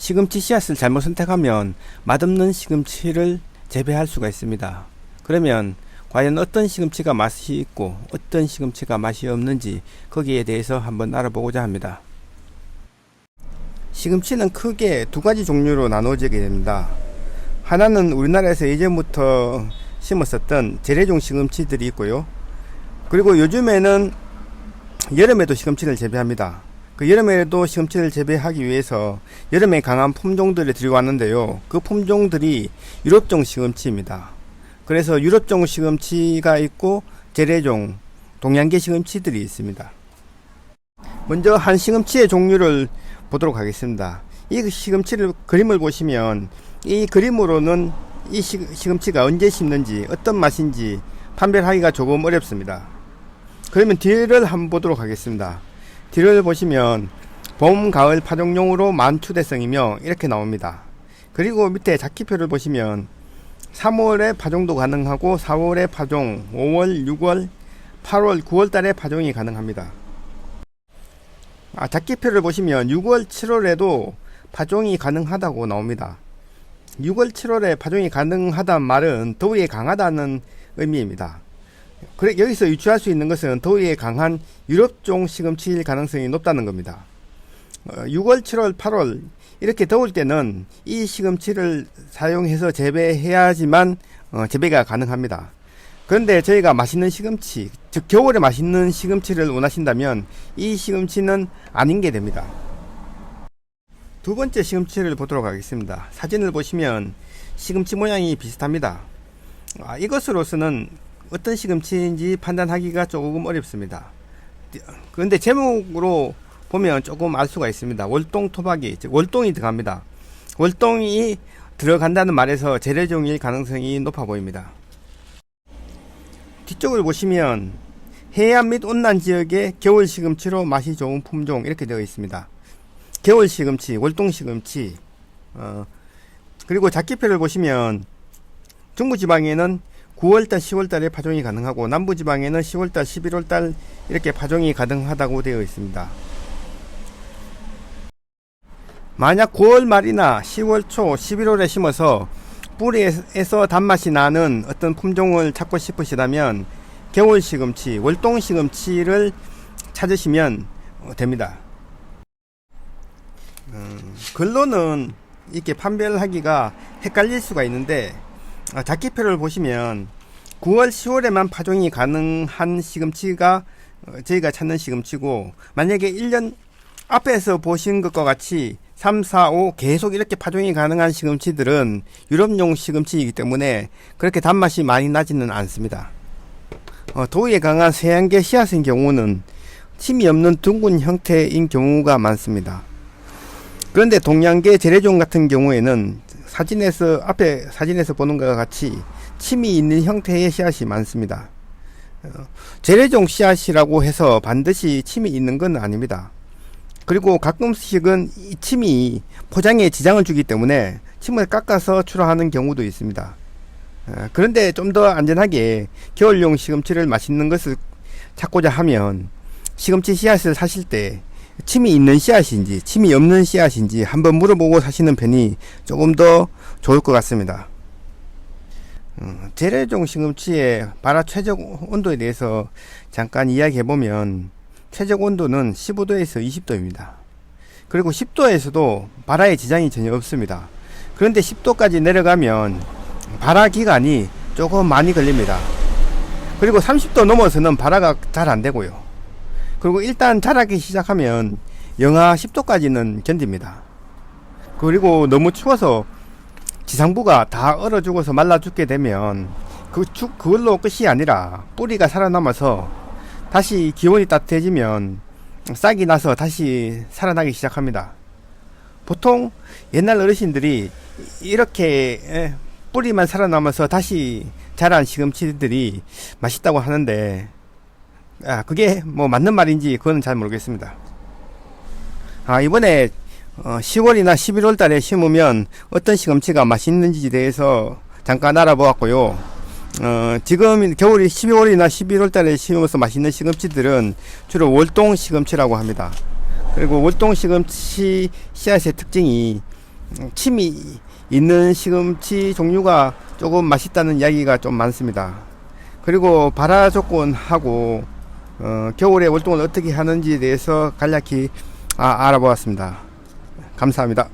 시금치 씨앗을 잘못 선택하면 맛없는 시금치를 재배할 수가 있습니다. 그러면 과연 어떤 시금치가 맛이 있고 어떤 시금치가 맛이 없는지 거기에 대해서 한번 알아보고자 합니다. 시금치는 크게 두 가지 종류로 나누어지게 됩니다. 하나는 우리나라에서 예전부터 심었었던 재래종 시금치들이 있고요. 그리고 요즘에는 여름에도 시금치를 재배합니다. 그 여름에도 시금치를 재배하기 위해서 여름에 강한 품종들을 들고 왔는데요. 그 품종들이 유럽종 시금치입니다. 그래서 유럽종 시금치가 있고 재래종 동양계 시금치들이 있습니다. 먼저 한 시금치의 종류를 보도록 하겠습니다. 이 시금치를 그림을 보시면 이 그림으로는 이 시, 시금치가 언제 심는지 어떤 맛인지 판별하기가 조금 어렵습니다. 그러면 뒤를 한번 보도록 하겠습니다. 뒤를 보시면 봄, 가을 파종용으로 만추대성이며 이렇게 나옵니다. 그리고 밑에 작기표를 보시면 3월에 파종도 가능하고 4월에 파종, 5월, 6월, 8월, 9월 달에 파종이 가능합니다. 아, 작기표를 보시면 6월, 7월에도 파종이 가능하다고 나옵니다. 6월, 7월에 파종이 가능하다는 말은 더위에 강하다는 의미입니다. 그래, 여기서 유추할 수 있는 것은 더위에 강한 유럽종 시금치일 가능성이 높다는 겁니다. 어, 6월, 7월, 8월 이렇게 더울 때는 이 시금치를 사용해서 재배해야지만 어, 재배가 가능합니다. 그런데 저희가 맛있는 시금치, 즉 겨울에 맛있는 시금치를 원하신다면 이 시금치는 아닌 게 됩니다. 두 번째 시금치를 보도록 하겠습니다. 사진을 보시면 시금치 모양이 비슷합니다. 아, 이것으로서는 어떤 시금치인지 판단하기가 조금 어렵습니다. 그런데 제목으로 보면 조금 알 수가 있습니다. 월동 토박이, 즉 월동이 들어갑니다. 월동이 들어간다는 말에서 재래종일 가능성이 높아 보입니다. 뒤쪽을 보시면 해안 및 온난 지역의 겨울 시금치로 맛이 좋은 품종 이렇게 되어 있습니다. 겨울 시금치, 월동 시금치, 어, 그리고 작기표를 보시면 중부지방에는 9월달, 10월달에 파종이 가능하고 남부지방에는 10월달, 11월달 이렇게 파종이 가능하다고 되어 있습니다. 만약 9월 말이나 10월 초, 11월에 심어서 뿌리에서 단맛이 나는 어떤 품종을 찾고 싶으시다면 겨울 시금치, 월동 시금치를 찾으시면 어, 됩니다. 음, 글로는 이렇게 판별하기가 헷갈릴 수가 있는데 아, 작기표를 보시면 9월, 10월에만 파종이 가능한 시금치가 어, 저희가 찾는 시금치고 만약에 1년 앞에서 보신 것과 같이 3, 4, 5 계속 이렇게 파종이 가능한 시금치들은 유럽용 시금치이기 때문에 그렇게 단맛이 많이 나지는 않습니다. 어, 더위에 강한 세안계 씨앗인 경우는 침이 없는 둥근 형태인 경우가 많습니다. 그런데 동양계 재래종 같은 경우에는 사진에서 앞에 사진에서 보는 것과 같이 침이 있는 형태의 씨앗이 많습니다. 어, 재래종 씨앗이라고 해서 반드시 침이 있는 건 아닙니다. 그리고 가끔씩은 이 침이 포장에 지장을 주기 때문에 침을 깎아서 출하하는 경우도 있습니다. 어, 그런데 좀 더 안전하게 겨울용 시금치를 맛있는 것을 찾고자 하면 시금치 씨앗을 사실 때 침이 있는 씨앗인지 침이 없는 씨앗인지 한번 물어보고 사시는 편이 조금 더 좋을 것 같습니다. 음, 재래종 시금치의 발화 최적 온도에 대해서 잠깐 이야기해 보면 최적 온도는 15도에서 20도입니다. 그리고 10도에서도 발화에 지장이 전혀 없습니다. 그런데 10도까지 내려가면 발화 기간이 조금 많이 걸립니다. 그리고 30도 넘어서는 발화가 잘 안 되고요. 그리고 일단 자라기 시작하면 영하 10도까지는 견딥니다. 그리고 너무 추워서 지상부가 다 얼어 죽어서 말라 죽게 되면 그 죽, 그걸로 끝이 아니라 뿌리가 살아남아서 다시 기온이 따뜻해지면 싹이 나서 다시 살아나기 시작합니다. 보통 옛날 어르신들이 이렇게 에, 뿌리만 살아남아서 다시 자란 시금치들이 맛있다고 하는데 아, 그게 뭐 맞는 말인지 그거는 잘 모르겠습니다. 아, 이번에 어, 10월이나 11월 달에 심으면 어떤 시금치가 맛있는지에 대해서 잠깐 알아보았고요. 어, 지금 겨울이 12월이나 11월 달에 심어서 맛있는 시금치들은 주로 월동 시금치라고 합니다. 그리고 월동 시금치 씨앗의 특징이 음, 침이 있는 시금치 종류가 조금 맛있다는 이야기가 좀 많습니다. 그리고 발화 조건하고 어, 겨울에 월동을 어떻게 하는지에 대해서 간략히 아, 알아보았습니다. 감사합니다.